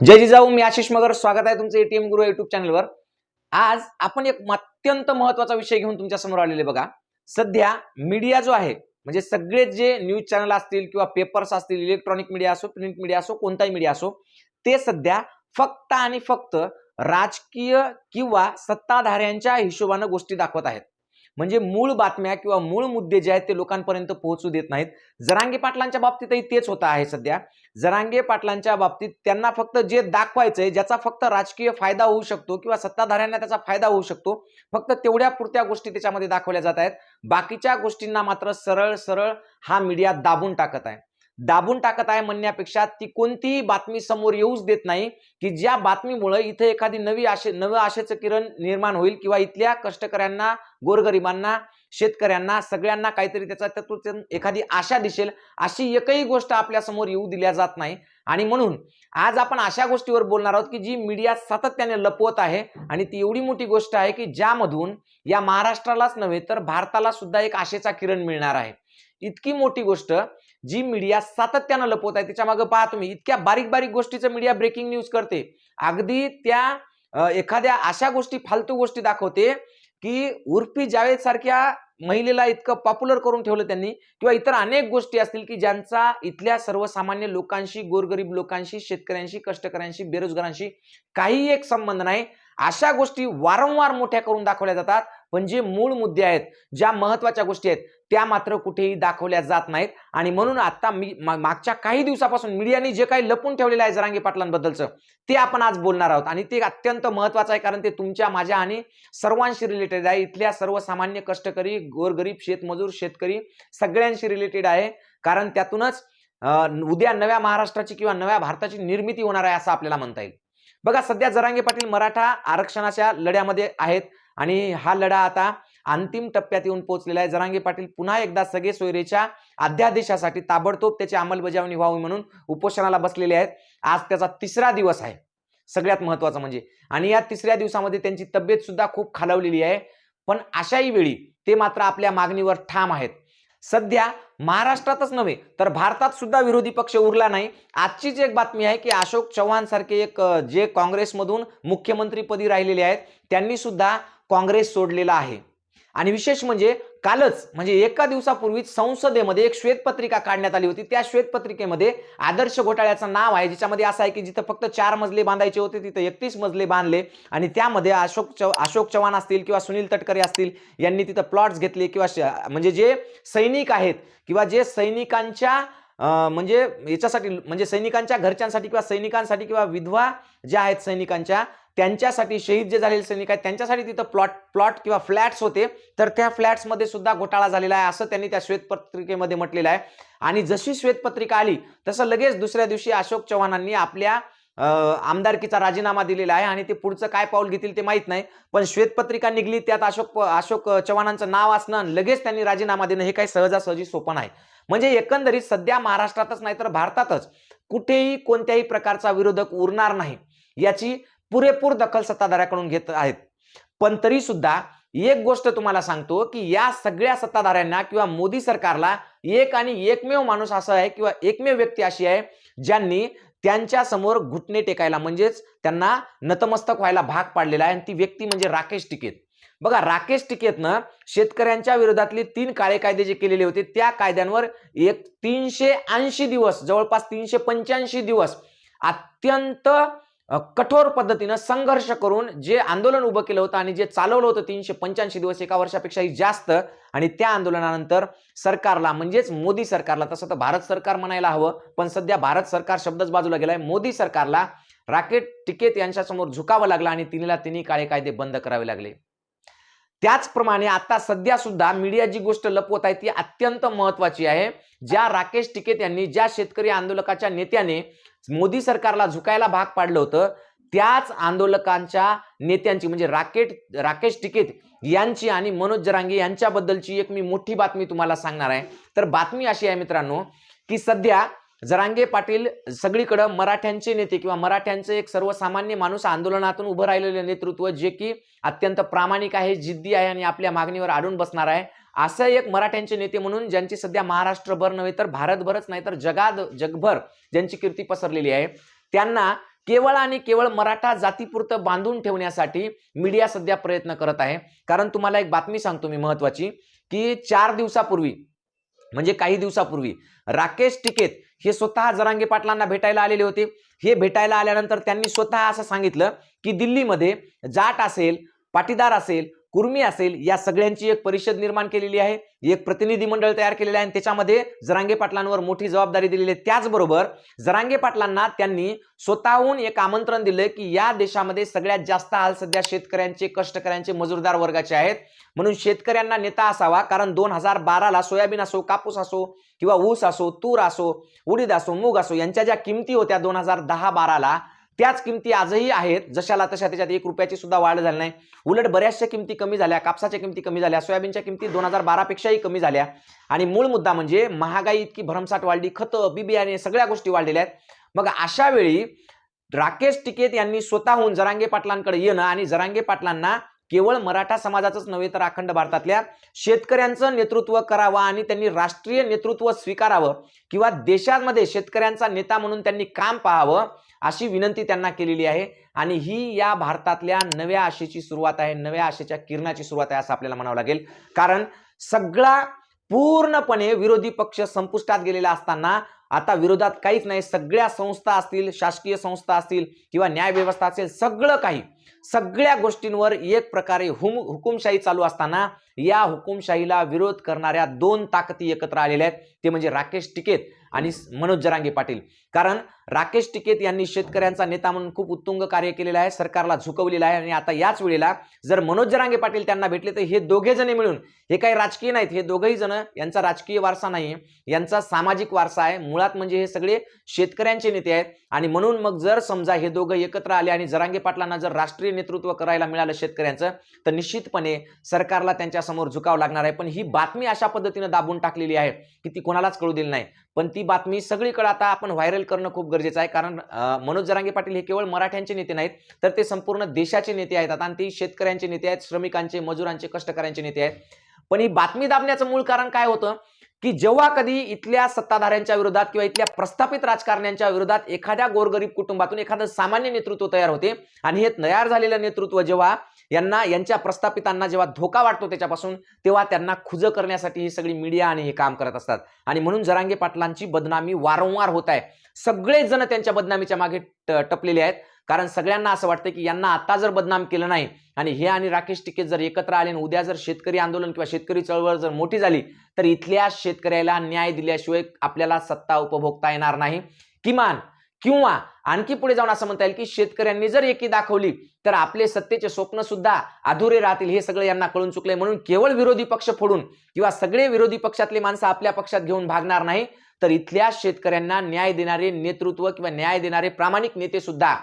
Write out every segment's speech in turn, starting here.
जय जिजाऊ मी आशिष मगर. स्वागत आहे तुमचं एटीएम गुरु युट्यूब चॅनलवर आज आपण एक अत्यंत महत्त्वाचा विषय घेऊन तुमच्यासमोर आलेले बघा. सध्या मीडिया जो आहे म्हणजे सगळे जे न्यूज चॅनल असतील किंवा पेपर्स असतील इलेक्ट्रॉनिक मीडिया असो प्रिंट मीडिया असो कोणताही मीडिया असो ते सध्या फक्त आणि फक्त राजकीय किंवा सत्ताधाऱ्यांच्या हिशोबानं गोष्टी दाखवत आहेत. म्हणजे मूळ बातम्या किंवा मूळ मुद्दे जे आहेत ते लोकांपर्यंत पोहोचू देत नाहीत. जरांगे पाटलांच्या बाबतीतही तेच होत आहे सध्या. जरांगे पाटलांच्या बाबतीत त्यांना फक्त जे दाखवायचंय ज्याचा फक्त राजकीय फायदा होऊ शकतो किंवा सत्ताधाऱ्यांना त्याचा फायदा होऊ शकतो फक्त तेवढ्या पुरत्या गोष्टी त्याच्यामध्ये दाखवल्या जात आहेत. बाकीच्या गोष्टींना मात्र सरळ सरळ हा मीडिया दाबून टाकत आहे. दाबून टाकत आहे म्हणण्यापेक्षा ती कोणतीही बातमी समोर येऊच देत नाही की ज्या बातमीमुळे इथे एखादी नवी आशे नवं आशेचं किरण निर्माण होईल किंवा इथल्या कष्टकऱ्यांना गोरगरिबांना शेतकऱ्यांना सगळ्यांना काहीतरी त्याचा त्यातून एखादी आशा दिसेल अशी एकही गोष्ट आपल्यासमोर येऊ दिल्या जात नाही. आणि म्हणून आज आपण अशा गोष्टीवर बोलणार आहोत की जी मीडिया सातत्याने लपवत आहे आणि ती एवढी मोठी गोष्ट आहे की ज्यामधून या महाराष्ट्रालाच नव्हे तर भारताला सुद्धा एक आशेचा किरण मिळणार आहे. इतकी मोठी गोष्ट जी मीडिया सातत्यानं लपवत आहे त्याच्यामागे पहा तुम्ही इतक्या बारीक बारीक गोष्टीचं मीडिया ब्रेकिंग न्यूज करते. अगदी त्या एखाद्या अशा गोष्टी फालतू गोष्टी दाखवते की उर्फी जावेद सारख्या महिलेला इतकं पॉप्युलर करून ठेवलं त्यांनी किंवा इतर अनेक गोष्टी असतील की ज्यांचा इथल्या सर्वसामान्य लोकांशी गोरगरीब लोकांशी शेतकऱ्यांशी कष्टकऱ्यांशी बेरोजगारांशी काही एक संबंध नाही अशा गोष्टी वारंवार मोठ्या करून दाखवल्या जातात. पण जे मूळ मुद्दे आहेत ज्या महत्त्वाच्या गोष्टी आहेत त्या मात्र कुठेही दाखवल्या जात नाहीत. आणि म्हणून आता मी मागच्या काही दिवसापासून मीडियाने जे काही लपून ठेवलेलं आहे जरांगी पाटलांबद्दलचं ते आपण आज बोलणार आहोत. आणि ते अत्यंत महत्वाचं आहे कारण ते तुमच्या माझ्या आणि सर्वांशी रिलेटेड आहे. इथल्या सर्वसामान्य कष्टकरी गोरगरीब शेतमजूर शेतकरी सगळ्यांशी रिलेटेड आहे. कारण त्यातूनच उद्या नव्या महाराष्ट्राची किंवा नव्या भारताची निर्मिती होणार आहे असं आपल्याला म्हणता येईल. बघा सध्या जरांगे पाटील मराठा आरक्षणाच्या लढ्यामध्ये आहेत. आणि हा लढा आता अंतिम टप्प्यात येऊन पोहोचलेला आहे. जरांगे पाटील पुन्हा एकदा सगळे सोयरेच्या अध्यादेशासाठी ताबडतोब त्याची अंमलबजावणी व्हावी म्हणून उपोषणाला बसलेले आहेत. आज त्याचा तिसरा दिवस आहे. सगळ्यात महत्वाचं म्हणजे. आणि या तिसऱ्या दिवसामध्ये त्यांची तब्येत सुद्धा खूप खालावलेली आहे. पण अशाही वेळी ते मात्र आपल्या मागणीवर ठाम आहेत. सध्या महाराष्ट्रातच नव्हे तर भारतात सुद्धा विरोधी पक्ष उरला नाही. आजचीच एक बातमी आहे की अशोक चव्हाण सारखे एक जे काँग्रेसमधून मुख्यमंत्रीपदी राहिलेले आहेत त्यांनी सुद्धा काँग्रेस सोडलेला आहे. आणि विशेष म्हणजे कालच म्हणजे एका दिवसापूर्वीच संसदेमध्ये एक श्वेतपत्रिका काढण्यात आली होती. त्या श्वेतपत्रिकेमध्ये आदर्श घोटाळ्याचं नाव आहे ज्याच्यामध्ये असं आहे की जिथं फक्त चार मजले बांधायचे होते तिथं एकतीस मजले बांधले आणि त्यामध्ये अशोक चव अशोक चव्हाण असतील किंवा सुनील तटकरे असतील यांनी तिथं प्लॉट्स घेतले किंवा श- म्हणजे जे सैनिक आहेत किंवा जे सैनिकांच्या म्हणजे याच्यासाठी म्हणजे सैनिकांच्या घरच्यांसाठी किंवा सैनिकांसाठी किंवा विधवा ज्या आहेत सैनिकांच्या त्यांच्यासाठी शहीद जे झालेले सैनिक आहेत त्यांच्यासाठी तिथं प्लॉट प्लॉट किंवा फ्लॅट्स होते. तर त्या फ्लॅट्समध्ये सुद्धा घोटाळा झालेला आहे असं त्यांनी त्या श्वेतपत्रिकेमध्ये म्हटलेलं आहे. आणि जशी श्वेतपत्रिका आली तसं लगेच दुसऱ्या दिवशी अशोक चव्हाणांनी आपल्या आमदारकीचा राजीनामा दिलेला आहे आणि ते पुढचं काय पाऊल घेतील ते माहीत नाही. पण श्वेतपत्रिका निघली त्यात अशोक अशोक चव्हाणांचं नाव असणं आणि लगेच त्यांनी राजीनामा देणं हे काही सहजासहजी सोपं नाही. म्हणजे एकंदरीत सध्या महाराष्ट्रातच नाही तर भारतातच कुठेही कोणत्याही प्रकारचा विरोधक उरणार नाही. याची पुरेपूर दखल सत्ताधाऱ्याकडून घेत आहेत. पण तरी सुद्धा एक गोष्ट तुम्हाला सांगतो की या सगळ्या सत्ताधाऱ्यांना किंवा मोदी सरकारला एक आणि एकमेव माणूस असा आहे किंवा एकमेव व्यक्ती अशी आहे ज्यांनी त्यांच्यासमोर घुटणे टेकायला म्हणजेच त्यांना नतमस्तक व्हायला भाग पाडलेला आहे. आणि ती व्यक्ती म्हणजे राकेश टिकेत. बघा राकेश टिकेतनं शेतकऱ्यांच्या विरोधातले तीन काळे कायदे जे केलेले होते त्या कायद्यांवर एक तीनशे ऐंशी दिवस जवळपास तीनशे पंच्याऐंशी दिवस अत्यंत कठोर पद्धतीनं संघर्ष करून जे आंदोलन उभं केलं होतं आणि जे चालवलं होतं तीनशे पंच्याऐंशी दिवस एका वर्षापेक्षाही जास्त आणि त्या आंदोलनानंतर सरकारला म्हणजेच मोदी सरकारला तसं तर भारत सरकार म्हणायला हवं पण सध्या भारत सरकार शब्दच बाजूला गेलाय. मोदी सरकारला राकेट टिकेत यांच्यासमोर झुकावं लागलं आणि तिन्हीला तिन्ही काळे कायदे बंद करावे लागले. त्याचप्रमाणे आता सध्या सुद्धा मीडिया जी गोष्ट लपवत आहे ती अत्यंत महत्वाची आहे. ज्या राकेश टिकेत यांनी ज्या शेतकरी आंदोलकाच्या नेत्याने मोदी सरकारला झुकायला भाग पाडलं होतं. त्याच आंदोलकांच्या नेत्यांची म्हणजे राकेट राकेश टिकेत यांची आणि मनोज जरांगे यांच्याबद्दलची एक मी मोठी बातमी तुम्हाला सांगणार आहे. तर बातमी अशी आहे मित्रांनो की सध्या जरांगे पाटील सगळीकडं मराठ्यांचे नेते किंवा मराठ्यांचे एक सर्वसामान्य माणूस आंदोलनातून उभं राहिलेले नेतृत्व जे की अत्यंत प्रामाणिक आहे जिद्दी आहे आणि आपल्या मागणीवर आढळून बसणार आहे. असं एक मराठ्यांचे नेते म्हणून ज्यांची सध्या महाराष्ट्रभर नव्हे तर भारतभरच नाही तर जगात जगभर ज्यांची कीर्ती पसरलेली आहे त्यांना केवळ आणि केवळ मराठा जातीपुरतं बांधून ठेवण्यासाठी मीडिया सध्या प्रयत्न करत आहे. कारण तुम्हाला एक बातमी सांगतो मी महत्वाची की चार दिवसापूर्वी म्हणजे काही दिवसापूर्वी राकेश टिकेत हे स्वतः जरांगे पाटलांना भेटायला आलेले होते. हे भेटायला आल्यानंतर त्यांनी स्वतः असं सांगितलं की दिल्लीमध्ये जाट असेल पाटीदार असेल कुर्मी असेल या सगळ्यांची एक परिषद निर्माण केलेली आहे एक प्रतिनिधी मंडळ तयार केलेलं आहे आणि त्याच्यामध्ये जरांगे पाटलांवर मोठी जबाबदारी दिलेली आहे. त्याचबरोबर जरांगे पाटलांना त्यांनी स्वतःहून एक आमंत्रण दिलं की या देशामध्ये सगळ्यात जास्त हाल सध्या शेतकऱ्यांचे कष्टकऱ्यांचे मजूरदार वर्गाचे आहेत. म्हणून शेतकऱ्यांना नेता असावा कारण दोन हजार बाराला सोयाबीन असो कापूस असो किंवा ऊस असो तूर असो उडीद असो मूग असो यांच्या ज्या किमती होत्या दोन हजार दहा बाराला त्याच किमती आजही आहेत. जशाला तशा त्याच्यात एक रुपयाची सुद्धा वाढ झाली नाही. उलट बऱ्याचशा किमती कमी झाल्या. कापसाच्या किमती कमी झाल्या. सोयाबीनच्या किमती दोन हजार बारापेक्षाही कमी झाल्या. आणि मूळ मुद्दा म्हणजे महागाई इतकी भरमसाठ वाढली. खतं बी बियाणे सगळ्या गोष्टी वाढलेल्या आहेत. मग अशा वेळी राकेश टिकेत यांनी स्वतःहून जरांगे पाटलांकडे येणं आणि जरांगे पाटलांना केवळ मराठा समाजाचंच नव्हे तर अखंड भारतातल्या शेतकऱ्यांचं नेतृत्व करावं आणि त्यांनी राष्ट्रीय नेतृत्व स्वीकारावं किंवा देशामध्ये शेतकऱ्यांचा नेता म्हणून त्यांनी काम पाहावं अशी विनंती त्यांना केलेली आहे. आणि ही या भारतातल्या नव्या आशेची सुरुवात आहे. नव्या आशेच्या किरणाची सुरुवात आहे असं आपल्याला म्हणावं लागेल. कारण सगळा पूर्णपणे विरोधी पक्ष संपुष्टात गेलेला असताना आता विरोधात काहीच नाही. सगळ्या संस्था असतील शासकीय संस्था असतील किंवा न्याय व्यवस्था असेल सगळं काही सगळ्या गोष्टींवर एक प्रकारे हुम हुकुमशाही चालू असताना या हुकुमशाहीला विरोध करणाऱ्या दोन ताकदी एकत्र आलेल्या आहेत. ते म्हणजे राकेश टिकेत आणि मनोज जरांगे पाटील. कारण राकेश टिकेत यांनी शेतकऱ्यांचा नेता म्हणून खूप उत्तुंग कार्य केलेलं आहे सरकारला झुकवलेलं आहे आणि आता याच वेळेला जर मनोज जरांगे पाटील त्यांना भेटले तर हे दोघे जण मिळून हे काही राजकीय नाहीत हे दोघेही जण यांचा राजकीय वारसा नाही यांचा सामाजिक वारसा आहे. मुळात म्हणजे हे सगळे शेतकऱ्यांचे नेते आहेत आणि म्हणून मग जर समजा हे दोघं एकत्र आले आणि जरांगे पाटलांना जर राष्ट्रीय नेतृत्व करायला मिळालं शेतकऱ्यांचं तर निश्चितपणे सरकारला त्यांच्यासमोर झुकावं लागणार आहे. पण ही बातमी अशा पद्धतीनं दाबून टाकलेली आहे की ती कोणालाच कळू दिली नाही. पण ती बातमी सगळीकडे आता आपण व्हायरल करणं खूप गरजेचं आहे. कारण मनोज जरांगे पाटील हे केवळ मराठ्यांचे नेते नाहीत तर ते संपूर्ण देशाचे नेते आहेत आता. आणि ते शेतकऱ्यांचे नेते आहेत श्रमिकांचे मजुरांचे कष्टकऱ्यांचे नेते आहेत. पण ही बातमी दाबण्याचं मूळ कारण काय होतं? की जेव्हा कधी इथल्या सत्ताधाऱ्यांच्या विरोधात किंवा इथल्या प्रस्थापित राजकारण्यांच्या विरोधात एखाद्या गोरगरीब कुटुंबातून एखादं सामान्य नेतृत्व तयार होते आणि हे तयार झालेलं नेतृत्व जेव्हा यांना यांच्या प्रस्थापितांना जेव्हा धोका वाटतो त्याच्यापासून तेव्हा त्यांना खुजं करण्यासाठी ही सगळी मीडिया आणि हे काम करत असतात. आणि म्हणून जरांगे पाटलांची बदनामी वारंवार होत आहे. सगळेच जण त्यांच्या बदनामीच्या मागे टपलेले आहेत. कारण सगळ्यांना असं वाटतं की यांना आता जर बदनाम केलं नाही आणि हे आणि राकेश टिकेत जर एकत्र आले आणि उद्या जर शेतकरी आंदोलन किंवा शेतकरी चळवळ जर मोठी झाली तर इथल्या शेतकऱ्याला न्याय दिल्याशिवाय आपल्याला सत्ता उपभोगता येणार नाही. किमान किंवा आणखी पुढे जाऊन असं म्हणता येईल की शेतकऱ्यांनी जर एकी दाखवली तर आपले सत्तेचे स्वप्न सुद्धा अधुरे राहतील. हे सगळं यांना कळून चुकले म्हणून केवळ विरोधी पक्ष फोडून किंवा सगळे विरोधी पक्षातले माणसं आपल्या पक्षात घेऊन भागणार नाही तर इथल्या शेतकऱ्यांना न्याय देणारे नेतृत्व किंवा न्याय देणारे प्रामाणिक नेते सुद्धा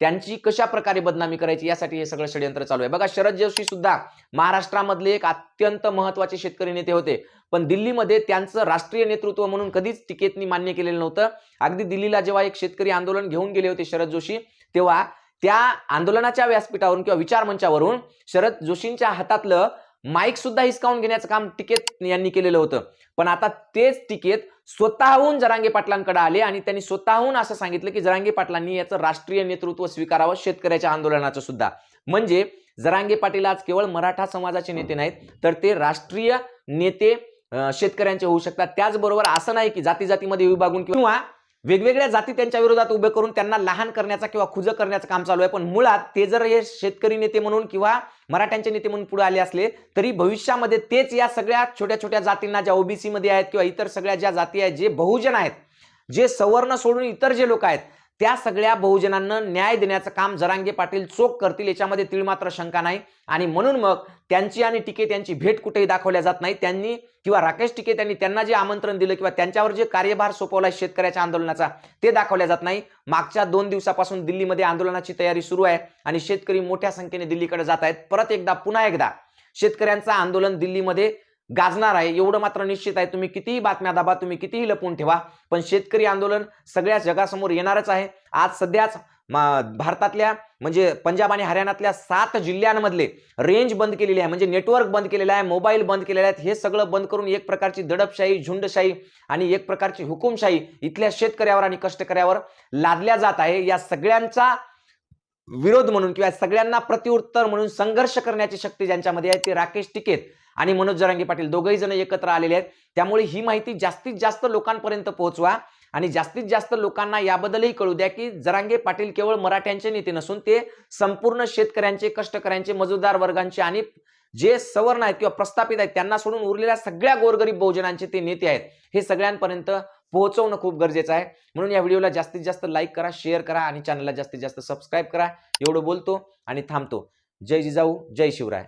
त्यांची कशा प्रकारे बदनामी करायची यासाठी हे सगळं षडयंत्र चालू आहे. बघा शरद जोशी सुद्धा महाराष्ट्रामधले एक अत्यंत महत्त्वाचे शेतकरी नेते होते. पण दिल्लीमध्ये त्यांचं राष्ट्रीय नेतृत्व म्हणून कधीच टिकेतनी मान्य केलेलं नव्हतं. अगदी दिल्लीला जेव्हा एक शेतकरी आंदोलन घेऊन गेले होते शरद जोशी तेव्हा त्या आंदोलनाच्या व्यासपीठावरून किंवा विचारमंचावरून शरद जोशींच्या हातातलं माईक सुद्धा हिसकावून घेण्याचं काम टिकेत यांनी केलेलं होतं. पण आता तेच टिकेत स्वतःहून जरांगे पाटलांकडे आले आणि त्यांनी स्वतःहून असं सांगितलं की जरांगे पाटलांनी याचं राष्ट्रीय नेतृत्व स्वीकारावं शेतकऱ्याच्या आंदोलनाचं सुद्धा. म्हणजे जरांगे पाटील आज केवळ मराठा समाजाचे नेते नाहीत तर ते राष्ट्रीय नेते शेतकऱ्यांचे होऊ शकतात. त्याचबरोबर असं नाही की जाती जातीमध्ये विभागून किंवा वेगवेगळ्या जाती त्यांच्या विरोधात उभे करून त्यांना लहान करण्याचा किंवा खुजं करण्याचं काम चालू आहे. पण मुळात ते जर हे शेतकरी नेते म्हणून किंवा मराठ्यांचे नेते म्हणून पुढे आले असले तरी भविष्यामध्ये तेच या सगळ्या छोट्या छोट्या जातींना ज्या ओबीसीमध्ये आहेत किंवा इतर सगळ्या ज्या जाती आहेत जे बहुजन आहेत जे सवर्ण सोडून इतर जे लोक आहेत त्या सगळ्या बहुजनांना न्याय देण्याचं काम जरांगे पाटील चोख करतील याच्यामध्ये तिळमात्र शंका नाही. आणि म्हणून मग त्यांची आणि टिके त्यांची भेट कुठेही दाखवल्या जात नाही. त्यांनी किंवा राकेश टिके त्यांनी त्यांना जे आमंत्रण दिलं किंवा त्यांच्यावर जे कार्यभार सोपवला शेतकऱ्याच्या आंदोलनाचा ते दाखवल्या जात नाही. मागच्या दोन दिवसापासून दिल्लीमध्ये आंदोलनाची तयारी सुरू आहे आणि शेतकरी मोठ्या संख्येने दिल्लीकडे जात आहेत. परत एकदा पुन्हा एकदा शेतकऱ्यांचं आंदोलन दिल्लीमध्ये गाजणार आहे. एवढं मात्र निश्चित आहे. तुम्ही कितीही बातम्या दाबा तुम्ही कितीही लपवून ठेवा पण शेतकरी आंदोलन सगळ्या जगासमोर येणारच आहे. आज सध्याच भारतातल्या म्हणजे पंजाब आणि हरियाणातल्या सात जिल्ह्यांमधले रेंज बंद केलेली आहे. म्हणजे नेटवर्क बंद केलेलं आहे मोबाईल बंद केलेले आहेत. हे सगळं बंद करून एक प्रकारची दडपशाही झुंडशाही आणि एक प्रकारची हुकुमशाही इथल्या शेतकऱ्यावर आणि कष्टकऱ्यावर लादल्या जात आहे. या सगळ्यांचा विरोध म्हणून किंवा सगळ्यांना प्रतिउत्तर म्हणून संघर्ष करण्याची शक्ती ज्यांच्यामध्ये आहे ते राकेश टिकेत. आणि मनोज जरांगे पाटील दोघही जण एकत्र आलेले आहेत. त्यामुळे ही माहिती जास्तीत जास्त लोकांपर्यंत पोहोचवा आणि जास्तीत जास्त लोकांना याबद्दलही कळू द्या की जरांगे पाटील केवळ मराठ्यांचे नेते नसून ते संपूर्ण शेतकऱ्यांचे कष्टकऱ्यांचे मजूरदार वर्गांचे आणि जे सवर्ण आहेत किंवा प्रस्थापित आहेत त्यांना सोडून उरलेल्या सगळ्या गोरगरीब बहुजनांचे ते नेते आहेत. हे सगळ्यांपर्यंत पोहोचवणं खूप गरजेचं आहे. म्हणून या व्हिडिओला जास्तीत जास्त लाईक करा शेअर करा आणि चॅनलला जास्तीत जास्त सबस्क्राईब करा. एवढं बोलतो आणि थांबतो. जय जिजाऊ जय शिवराय.